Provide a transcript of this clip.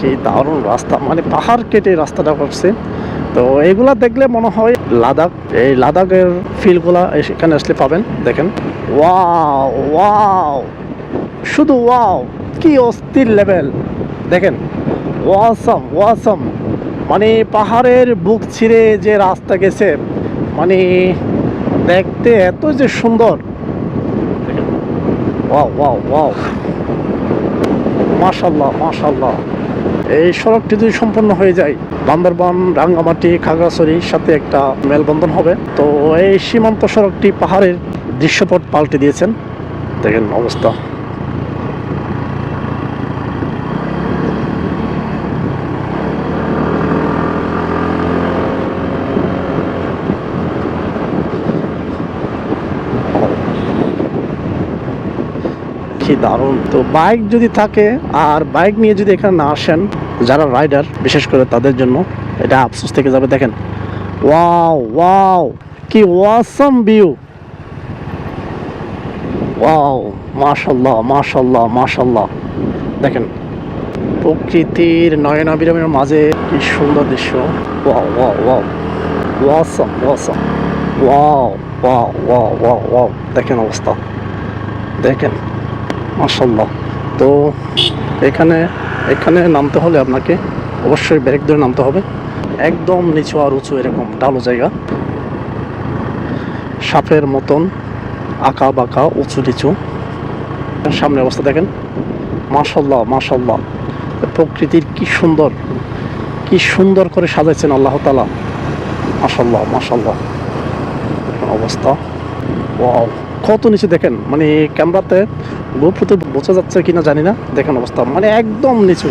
কি দারুণ রাস্তা মানে পাহাড় কেটে রাস্তাটা করছে তো এগুলা দেখলে মনে হয় লাদাখ, এই লাদাখের ফিলগুলা এখানে আসলে পাবেন, দেখেন। ওয়াও ওয়াও, শুধু ওয়াও, কি অস্থির লেভেল দেখেন। ওয়াসম ওয়াসম মানে পাহাড়ের বুক ছিঁড়ে যে রাস্তা গেছে মানে দেখতে এত যে সুন্দর। Wow wow wow. মাশাল্লাহ মাশাল্লাহ। এই সড়কটি যদি সম্পন্ন হয়ে যায়, বান্দরবান, রাঙ্গামাটি খাগড়াছড়ির সাথে একটা মেলবন্ধন হবে। তো এই সীমান্ত সড়কটি পাহাড়ের দৃশ্যপট পাল্টে দিয়েছেন। দেখেন অবস্থা। কি দারুণ। তো বাইক যদি থাকে, আর বাইক নিয়ে যদি এখানে না আসেন যারা রাইডার, বিশেষ করে তাদের জন্য এটা আফসোস থেকে যাবে, দেখেন। ওয়াও ওয়াও, কি ওয়াসাম ভিউ। ওয়াও মাশাল্লাহ মাশাল্লাহ মাশাল্লাহ দেখেন, প্রকৃতির নয়নাবিরামের মাঝে কি সুন্দর দৃশ্য। Wow wow wow. Awesome awesome. Wow wow wow wow wow. দেখেন অবস্থা। দেখেন মাসাল্লাহ তো এখানে এখানে নামতে হলে আপনাকে অবশ্যই ব্রেক ধরে নামতে হবে। একদম নিচু আর উঁচু এরকম ঢালু জায়গা। সাপের মতন আঁকা বাঁকা, উঁচু নিচু। সামনে অবস্থা দেখেন। মাসাল্লাহ মাসাল্লাহ প্রকৃতির কি সুন্দর কি সুন্দর করে সাজাইছেন আল্লাহ তালা মাসাল্লাহ মাসাল্লাহ অবস্থা। ওয়াও। কত নিচে দেখেন মানে ক্যামেরাতে গোপ্রতে বোঝা যাচ্ছে কিনা জানি না, দেখেন অবস্থা মানে একদম নিচু।